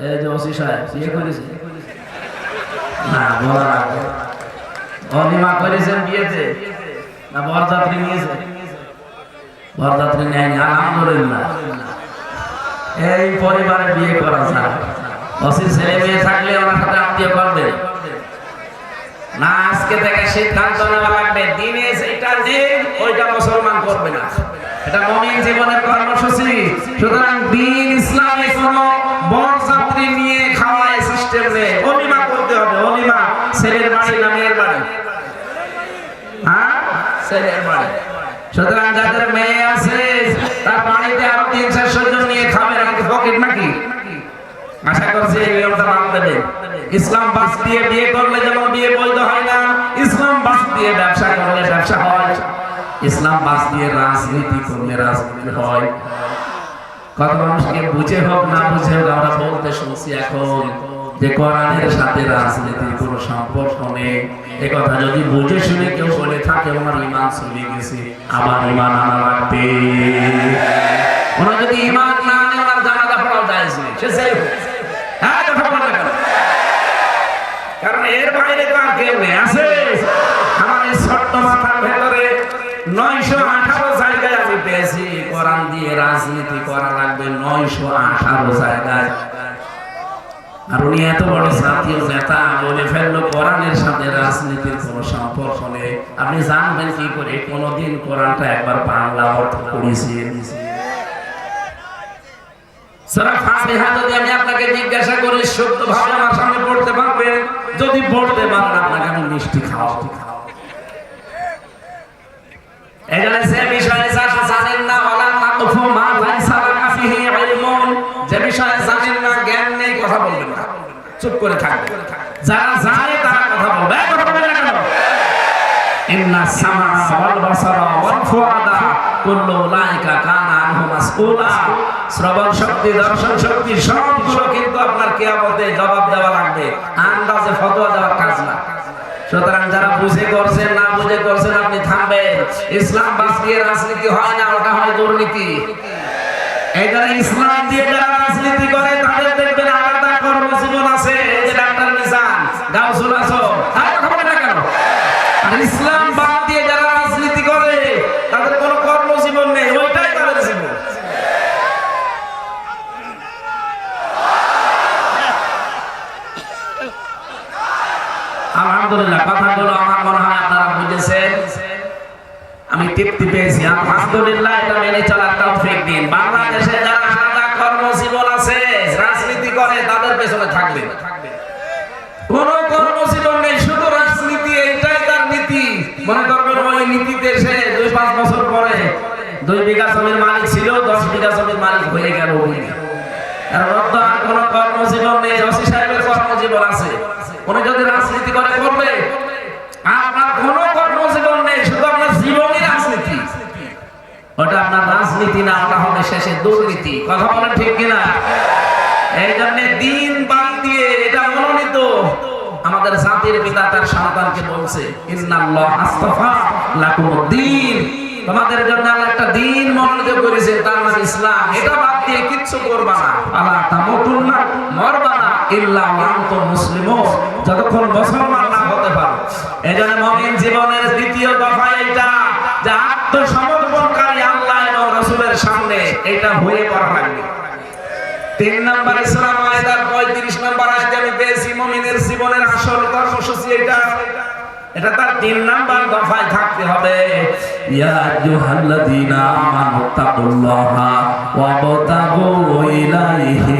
এই যে ওসি সাহেব বিয়ে করেছে? না পরিবারে বিয়ে করা যায়। অসির ছেলে মেয়ে থাকলে ওনার সাথে আত্মীয় করবে। না, আজকে থেকে সিদ্ধান্ত নেওয়া লাগবে। দিনে যেটা দিন, ওইটা মুসলমান করবে না। এটা মমিন জীবনের কর্মসূচি। সুতরাং দিন ইসলাম বাস দিয়ে বিয়ে করলে যেমন বিয়ে বৈধ হয় না, ইসলাম বাস দিয়ে ব্যবসা করলে ব্যবসা হয়। ইসলাম বাস দিয়ে রাজনীতি করলে রাজনীতি হয়। কত মানুষকে বুঝে হোক না বুঝে হোক, আমরা বলতে শুনছি এখন যে কোরআনের সাথে রাজনীতির কোনো সম্পর্ক নেই। এ কথা যদি বুঝে শুনে কেউ বলে থাকে ওনার ইমান চলে গেছে আবার ইমান আনা লাগবে। ওনার যদি ইমান না আনে ওনার জানাজা পড়াও যায় সে সেই হোক। হ্যাঁ কথা এর বাইরে তো আর কেউ আছে। আমার ছোট্ট মাথার ভেতরে নয়শো আঠারো জায়গায় আমি পেয়েছি। কোরআন দিয়ে রাজনীতি করা লাগবে নয়শো আঠারো জায়গায়। আর উনি এত বড় জাতীয় নেতা, বলে ফেলল কোরআনের সাথে রাজনীতির কোনো সম্পর্ক নেই। আপনি জানবেন কি করে? কোনোদিন কোরআনটা একবার বাংলা অর্থ করেছেন সারা ফাতিহা যদি আমি আপনাকে জিজ্ঞাসা করি, সত্য ভাবে আমার সামনে পড়তে পারবেন যদি পড়তে পারেন, আপনাকে আমি মিষ্টি খাওয়াবো। এখানে সে বিষয়ে যা জানেন না, ওয়ালা তাকফু মা লাইসা লাকা ফিহি ইলমুন, যে বিষয়ে জানেন না, জ্ঞান নেই, কথা বলবেন না। চুপ করে থাকবেন। যারা জানে, তারা কথা বলবে। কথা বলবেন না কেন? ইন্না সামা ওয়াল বাসারা ওয়াল ফুআদা কুল্লু উলাইকা শ্রবণ শক্তি, দর্শন শক্তি, সবগুলো কিন্তু আপনার কেয়ামতে জবাব দেওয়া লাগবে। আন্দাজে ফতোয়া দেওয়ার কাজ না। সুতরাং যারা বুঝে করছেন, না বুঝে করছেন, আপনি থামবেন। ইসলাম রাজনীতি হয় না, ওটা হয় দুর্নীতি। এই ইসলাম দিয়ে যারা রাজনীতি করে আলহামদুলিল্লাহ, কথাগুলো আমার মনে হয় আপনারা বুঝেছেন। আমি তৃপ্তি পেয়েছি। আলহামদুলিল্লাহ, এটা মেনে চলার তৌফিক দিন। বাংলাদেশে যারা আলাদা কর্মজীবন আছে, রাজনীতি করে, তাদের পেছনে থাকবে। কোন কর্মজীবন নেই, শুধু রাজনীতি, এইটাই তার নীতি। মনে করবেন ওই নীতিতে সে দুই পাঁচ বছর পরে দুই বিঘা জমির মালিক ছিল, দশ বিঘা জমির মালিক হয়ে গেল আর কোন কর্মজীবন নেই ওসি সাহেবের কর্মজীবন আছে। উনি যদি রাজনীতি করে, করবে। আপনার কোন কর্মজীবন নেই, শুধু আপনার জীবনই রাজনীতি। ওটা আপনার রাজনীতি না, ওটা হবে শেষে দুর্নীতি। কথা বলেন ঠিক কিনা? এই জন্য দিন বাদ দিয়ে এটা মনোনীত। আমাদের জাতির পিতা তার সন্তানকে বলছে, ইন্নাল্লাহ আস্তাফা লাকুমুদ্দিন। তোমাদের জন্য আল্লাহ একটা দিন মনোনীত করেছে তার নাম ইসলাম। এটা বাদ দিয়ে কিচ্ছু করবা না। আল্লাহ তামুতুন্না, মরবা যতক্ষণ মুসলমান না হতে পারো। এজন্য মুমিন জীবনের দ্বিতীয় দফা এটা যে আত্মসমর্পণকারী আল্লাহ এবং রাসূলের সামনে এটা হয়ে পড়া লাগবে। তিন নম্বর ইসলাম আয়াতের 35 নম্বর আয়াতে আমি পেয়েছি মুমিনের জীবনের আসল কর্মসূচি এটা এটা তার তিন নাম্বার দফায় থাকতে হবে। ইয়া আইয়ুহাল্লাযীনা আমানু তাকুল্লাহা ওয়া বাতাগু ইলাইহিল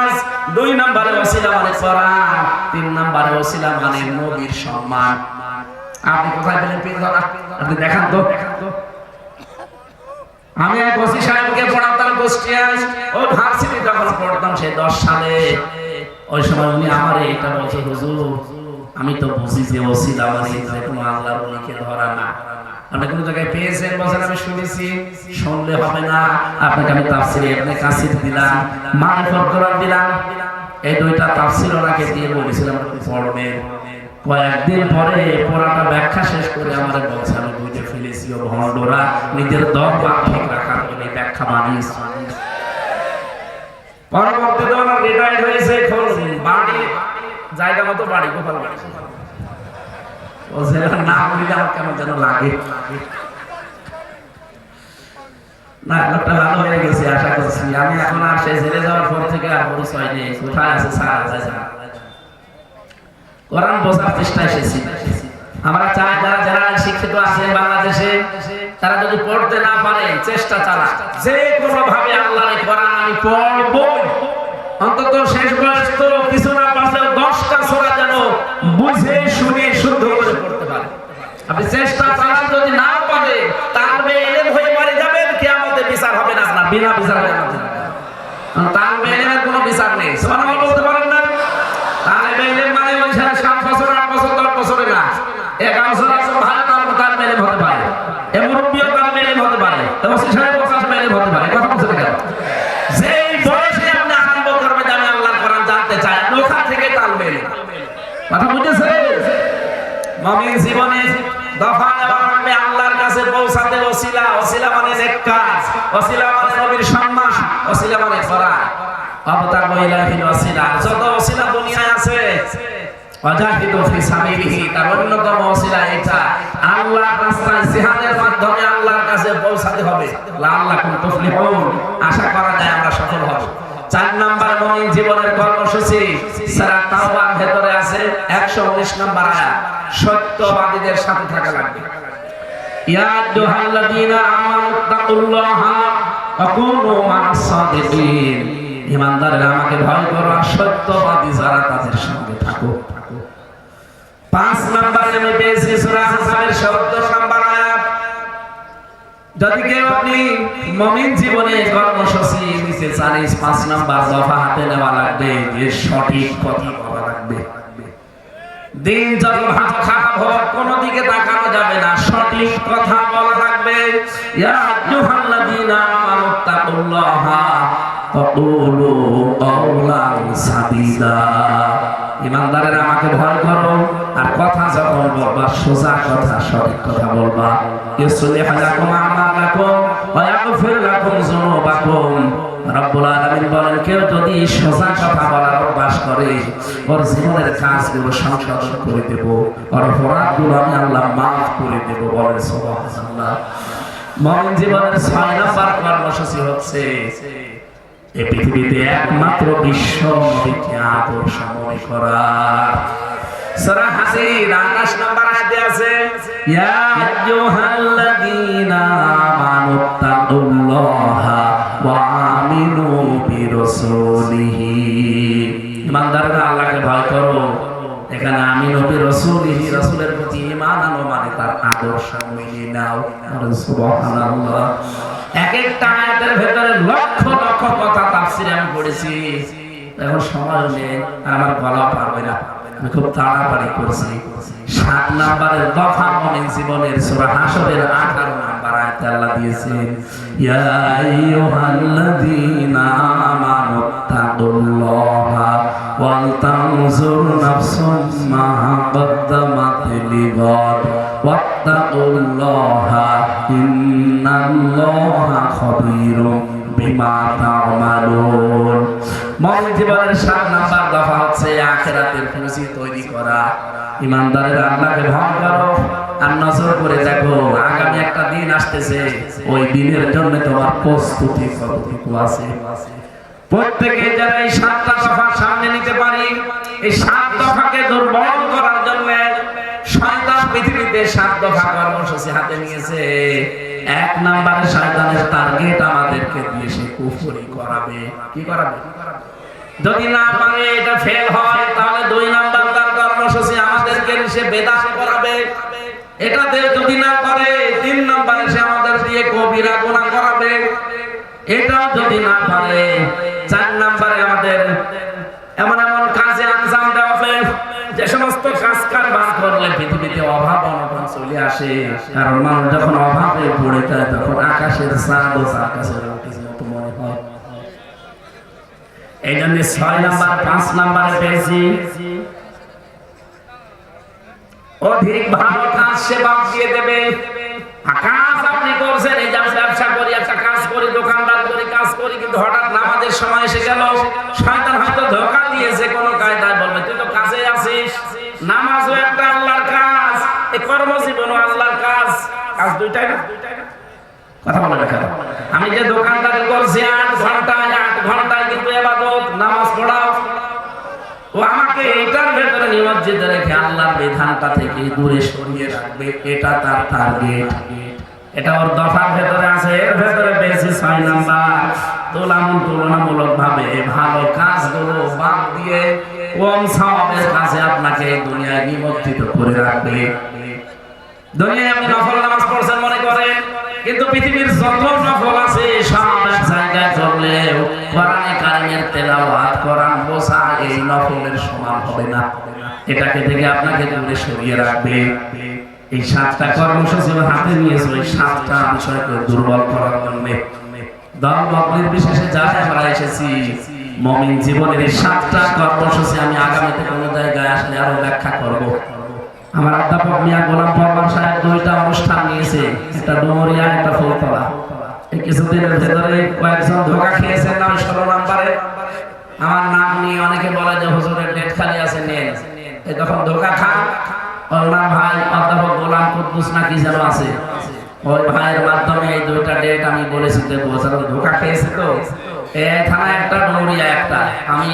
দুই নম্বরে ওসিলা মানে কোরআন তিন নম্বরে ওসিলা মানে নবীর সম্মান। আপনি কোথায় পেলেন ধরা আপনি দেখান তো। আমি এক ওসি সাহেবকে পড়াতাম কুষ্টিয়ায়। ও ভার্সিটি যখন পড়তাম সে দশ সালে। ওই সময় উনি আমার এটা বলছে, হুজুর, আমি তো বুঝি যে ওসিলা মানে কোনো আল্লাহর উনিকে ধরা না। কোনো জায়গায় পেয়েছেন বলছেন আমি শুনেছি। শুনলে হবে না। আপনাকে আমি তাফসিরে ইবনে কাসির দিলাম, মারিফত কোরআন দিলাম। এই দুইটা তাফসির ওনাকে দিয়ে বলেছিলাম পড়বেন। কয়েকদিন পরে পড়াটা ব্যাখ্যা শেষ করে আমাদের বলছে, আমি বুঝে ফেলেছি, ও ভণ্ডরা নিজের দম বা ঠিক রাখার জন্য ব্যাখ্যা বানিয়েছে। পরবর্তীতে ওনার রিটায়ার্ড হয়েছে বাড়ি জায়গা মতো বাড়ি গোপাল বাড়ি ও আছে কোরআন বোঝার চেষ্টা বাংলাদেশে, তারা যদি পড়তে না পারে, চেষ্টা চালা যে কোনো ভাবে আল্লাহর এই কোরআন আমি পড়ব। অন্তত শেষ বয়স তো কিছু না পারলেও দশটা সোরা যেন বুঝে, শুনে, শুদ্ধ আপনি চেষ্টা চালান, যদি না পারে তাহলে এলেম হয়ে মারে যাবেন কি বিচার হবে না বিনা বিচার। জান্নাতে যাবেন। কারণ তালবে এলেমের কোনো বিচার নেই সুবহানাল্লাহ বলতে পারেন না তালবে এলেম মানে ওই সারা সাত বছর আট বছর দশ বছরে না এগারো বছর আছে ভালো তাল তাল মেলে হতে পারে এ মুরব্বীও তাল মেলে হতে পারে এবং সাড়ে পঞ্চাশ মেলে হতে পারে কথা বলছে কেন যেই বয়সে আপনি আরম্ভ করবেন যে আমি আল্লাহর কোরআন জানতে চাই আপনি ওখান থেকে তাল মেলে কথা বুঝেছে মমিন জীবনে দফা নেওয়া আল্লাহর কাছে পৌঁছাতে ওসিলা ওসিলা মানে নেক কাজ, ওসিলা মানে নবীর সম্মান, ওসিলা মানে ফরাজ অবতার ইলাহিল ওসিলা, যত ওসিলা দুনিয়ায় আছে, ওয়াজাহিদু ফি সাবিলিহি, তার অন্যতম ওসিলা এটা। আল্লাহর রাস্তায় জিহাদের মাধ্যমে আল্লাহর কাছে পৌঁছাতে হবে। আশা করা যায় আমরা সফল হব। চার নাম্বার মুমিন জীবনের কর্মসূচি, সারা তাওবার ভেতরে আছে 119 নাম্বার আয়াত। সত্যবাদীদের সাথে থাকা লাগবে। আমাকে ভয় করো, সত্যবাদী যারা তাদের সঙ্গে থাকো। পাঁচ নাম্বারে আমি পেয়েছি সূরা আহজাবের 70 নাম্বার যদি কেউ আপনি মমিন জীবনে কর্মসূচি পাঁচ নাম্বার দফা হাতে নেওয়া লাগবে যে সঠিক কথা বলা লাগবে। দিন যখন হাত খারাপ হবে কোন দিকে তাকানো যাবে না, সঠিক কথা বলা লাগবে ইয়া আইয়ুহাল্লাযীনা ইমানদারেরা আমাকে ভয় করো। আর কথা যখন বলবা, সোজা কথা, সঠিক কথা বলবা। ইউসলিহ লাকুম আমালাকুম ওয়া ইয়াগফির লাকুম যুনুবাকুম। রব্বুল আলামিন বলেন, কেউ যদি সোজা কথা বলার অভ্যাস করে, ওর জীবনের কাজগুলো সংশোধন করে দেব। ওর অপরাধগুলো আমি আল্লাহ মাফ করে দেব বলেন সুবহানাল্লাহ। মমিন জীবনের ছয় নম্বর কর্মসূচি হচ্ছে এই পৃথিবীতে একমাত্র বিশ্ব নবীকে আদর্শ মনে করা। সূরা হাসির 28 নম্বর আয়াতে আছে আইয়ুহাল্লাযীনা আমানু তাকুল্লাহা ওয়া আমিনু বিরাসূলিহি। ইমানদাররা আল্লাহকে ভয় করো। এখানে আমি নবী রাসূলিহি রাসূলের প্রতি মানে তার আদর্শ নাও। এক একটা আয়াতের ভেতরে লক্ষ লক্ষ কথা তাফসিরে আমি পড়েছি। এখন সময় নেই আমার বলা পারবে না। আমি খুব তাড়াতাড়ি করছি সাত নাম্বারের দফা মনে জীবনের সূরা হাসরের 18 নাম্বার আয়াতে আল্লাহ দিয়েছেন, ইয়া আইয়ুহাল্লাযীনা আমানু তাকুল্লাহা ওয়াল তানজুর নাফসুম মা কদ্দামাত লিগাদ ওয়াত্তাকুল্লাহা ইন্নাল্লাহা বিমা তা'মালুন। মন জীবনের সাত নাম্বার দফা হচ্ছে আখেরাতের পুঁজি তৈরি করা। ইমানদারের আল্লাহকে ভয় করো আর নজর করে দেখো, আগামী একটা দিন আসতেছে, ওই দিনের জন্য তোমার প্রস্তুতি কতটুকু আছে? প্রত্যেকে যারা এই সাতটা দফা সামনে নিতে পারি, এই সাত দফাকে দুর্বল করার জন্য শয়তান পৃথিবীতে সাত দফা কর্মসূচি হাতে নিয়েছে। এক নম্বরে শয়তানের টার্গেট আমাদেরকে দিয়ে সে কুফরি করাবে। কি করাবে? যদি না পারে এটা ফেল হয়, তাহলে দুই নাম্বার তার কর্মসূচি আমাদেরকে সে বেদাত করাবে। এটাতে যদি না করে, তিন নম্বরে সে আমাদের দিয়ে কবিরা গুণা করাবে। এটাও যদি না পারে চার নাম্বারে আমাদের এমন এমন কাজ সমস্ত কাজ কারবার করলে পৃথিবীতে অভাব অনটন চলে আসে। কারণ মানুষ যখন অভাবে পড়ে যায়, তখন আকাশের চাঁদ ও আকাশের মতো মনে হয়। এই জন্য ছয় নাম্বার, পাঁচ নাম্বারে পেয়েছি। অধিক ভালো কাজ সে দিয়ে দেবে আর কাজ আপনি করছেন এই যে আমি ব্যবসা করি একটা কাজ করি দোকানদার করি কাজ করি কিন্তু হঠাৎ নামাজের সময় এসে গেল শয়তান হয়তো ধোকা দিয়েছে কোন কায়দায় বলবে তুই তো কাজে আছিস নামাজও একটা আল্লাহর কাজ এই কর্মজীবনও আল্লাহর কাজ কাজ কথা বলে আমি যে করছি আট ঘন্টায় আট ঘন্টায় কিন্তু এবাদত, নামাজ ও আমাকে এটার ভেতরে নিমজ্জিত রেখে আল্লাহর বিধানটা থেকে দূরে সরিয়ে রাখবে। এটা তার টার্গেট এটা ওর দফার ভেতরে আছে, এর ভেতরে ছয় নাম্বার। তুলামূল তুলনামূলক ভাবে ভালো কাজগুলো বাদ দিয়ে কম কাছে আপনাকে দুনিয়ায় নিমজ্জিত করে রাখবে। দুনিয়ায় আপনি নফল নামাজ পড়ছেন মনে করেন, কিন্তু পৃথিবীর যত নফল আছে, সব জায়গায় কারিমের তেলাওয়াত কোরআন এই নফলের সমান হবে না। এটাকে থেকে আপনাকে দূরে সরিয়ে রাখবে। এই সাতটা কর্মসূচি হাতে নিয়েছে, ওই সাতটা বিষয়কে দুর্বল করার জন্য। দল মগ্নের বিশেষে আমরা এসেছি, মমিন জীবনের এই সাতটা কর্মসূচি আমি আগামীতে কোনো জায়গায় আসলে আরও ব্যাখ্যা করব। আমার অধ্যাপক মিয়া গোলাম পরমান সাহেব দুইটা অনুষ্ঠান নিয়েছে, একটা ডুমরিয়া, একটা ফুলতলা। এই কিছুদিনের ভেতরে কয়েকজন ধোকা খেয়েছেন নাম ষোলো নাম্বারে। আমার নাম নিয়ে অনেকে বলে যে হুজুরের ডেট খালি আছে, নেন। এই তখন ধোকা খান। ওনার ভাই অধ্যাপক গোলাম কুদ্দুস না কি যেন আছে? ওই ভাইয়ের মাধ্যমে এই দুইটা ডেট আমি বলেছি, দেবো ধোকা খেয়েছে তো? এই থানায় একটা ডুমরিয়া, একটা। আমি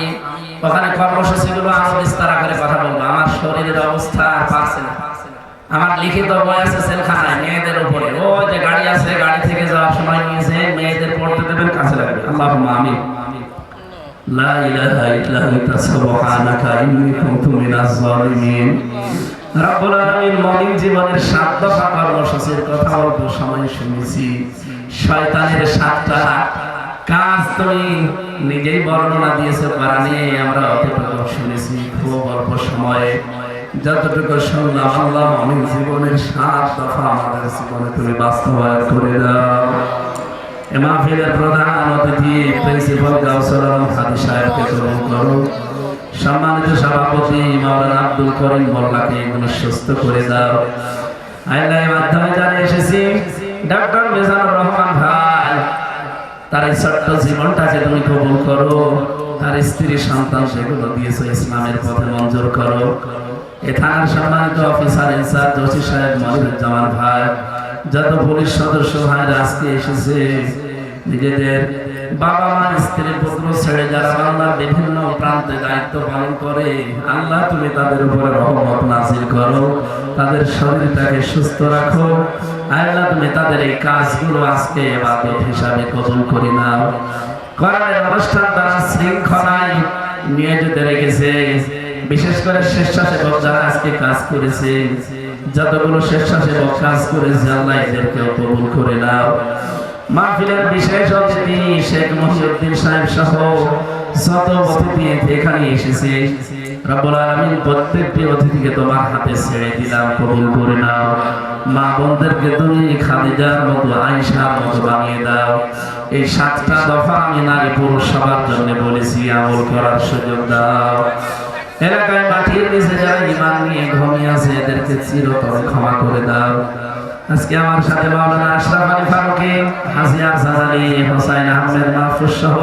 ওখানে কর্মসূচিগুলো আরও বিস্তার করে কথা বলব আমার শরীরের অবস্থা আর পারছে না। আমার লিখিত বই আছে সেলখানায়, মেয়েদের উপরে। ও যে গাড়ি আছে, গাড়ি থেকে যাওয়ার সময় নিয়েছে, মেয়েদের পড়তে দেবেন, কাছে লাগবে। আল্লাহ আমি লা ইলাহা ইল্লা আনতা সুবহানাকা ইন্নী কুনতু মিনাজ জালিমিন রব্বুল আলামিন মুমিন জীবনের সাত দফা কর্মসূচির কথা অল্প সময় শুনেছি। শয়তানের সাতটা কাজ তুমি নিজেই বর্ণনা দিয়েছ কোরআনে আমরা অতটুকু শুনেছি খুব অল্প সময়ে। যতটুকু শুনলাম, আল্লাহ অনেক জীবনের সাত দফা আমাদের জীবনে তুমি বাস্তবায়ন করে দাও। এ প্রধান অতিথি, প্রিন্সিপাল আলম হাদি সাহেবকে কবুল করো। সম্মানিত সভাপতি মাওলানা আব্দুল করিম মোল্লাকে এগুলো সুস্থ করে দাও। আল্লাহ মাধ্যমে জানিয়ে এসেছি ডক্টর মিজানুর রহমান ভাই। তার এই ছোট্ট জীবনটাকে তুমি কবুল করো। তার স্ত্রী সন্তান সেগুলো দিয়েছ ইসলামের পথে মঞ্জুর করো। এ থানার সম্মানিত অফিসার ইনচার্জ জসি সাহেব মনিরুজ্জামান ভাই, যত পুলিশ সদস্য ভাইরা আজকে এসেছে নিজেদের বাবা মা, স্ত্রী, পুত্র ছেড়ে যারা বাংলার বিভিন্ন প্রান্তে দায়িত্ব পালন করে, আল্লাহ তুমি তাদের উপরে রহমত নাজিল করো। তাদের শরীরটাকে সুস্থ রাখো। আল্লাহ তুমি তাদের এই কাজগুলো আজকে এবাদত হিসাবে কবুল করে নাও। কোরআনের অনুষ্ঠান তারা শৃঙ্খলায় নিয়োজিত রেখেছে। বিশেষ করে স্বেচ্ছাসেবক যারা আজকে কাজ করেছে, যতগুলো স্বেচ্ছাসেবক কাজ করেছে, আল্লাহ এদেরকে কবুল করে নাও। মাহফিলের বিশেষ অতিথি শেখ মহিউদ্দিন সাহেব সহ শত অতিথি এখানে এসেছে, রব্বুল আলামিন প্রত্যেকটি অতিথিকে তোমার হাতে ছেড়ে দিলাম, কবুল করে নাও। মা বোনদেরকে তুমি খাদিজার মতো, আয়েশার মতো বানিয়ে দাও। এই সাতটা দফা আমি নারী পুরুষ সবার জন্য বলেছি, আমল করার সুযোগ দাও। এলাকায় মাটির নিচে যারা ইমান নিয়ে ঘুমিয়ে আছে, এদেরকে চিরতরে ক্ষমা করে দাও। আজকে আমার সাথে মাওলানা আশরাফ আলী ফারুকি হাসিয়ার সাজালি হোসাইন আহমেদ মাহফুজ সহ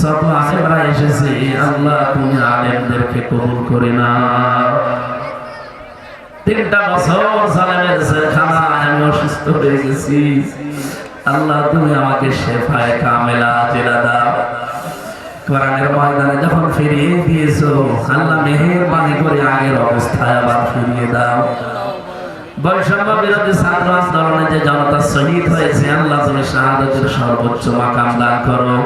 যত আলেমরা এসেছে, আল্লাহ তুমি আলেমদেরকে কবুল করে নাও। তিনটা বছর সালামের জেলখানায় আমি অসুস্থ হয়ে গেছি। আল্লাহ তুমি আমাকে শেফায় কামেলা জেলা দাও। কোরআনের ময়দানে যখন ফিরিয়ে দিয়েছ, আল্লাহ মেহেরবানি করে আগের অবস্থায় আবার ফিরিয়ে দাও। বৈষম্য বিরোধী ছাত্র আন্দোলনে যে জনতা শহীদ হয়েছে, আল্লাহ তুমি শাহাদতের সর্বোচ্চ মাকাম দান করো।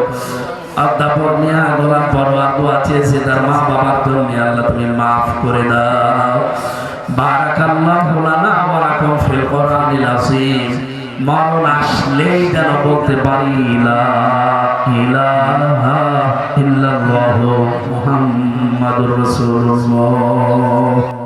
অধ্যাপক মিয়া গোলাম পরোয়া দোয়া চেয়েছে, তার মা বাবার জন্য আল্লাহ তুমি মাফ করে দাও। বারাকাল্লাহু লানা ওয়া ফিল কোরআনিল আযীম। মরণ আসলেই যেন বলতে পারি, লা ইলাহা ইল্লাল্লাহু মুহাম্মাদুর রাসূলুল্লাহ।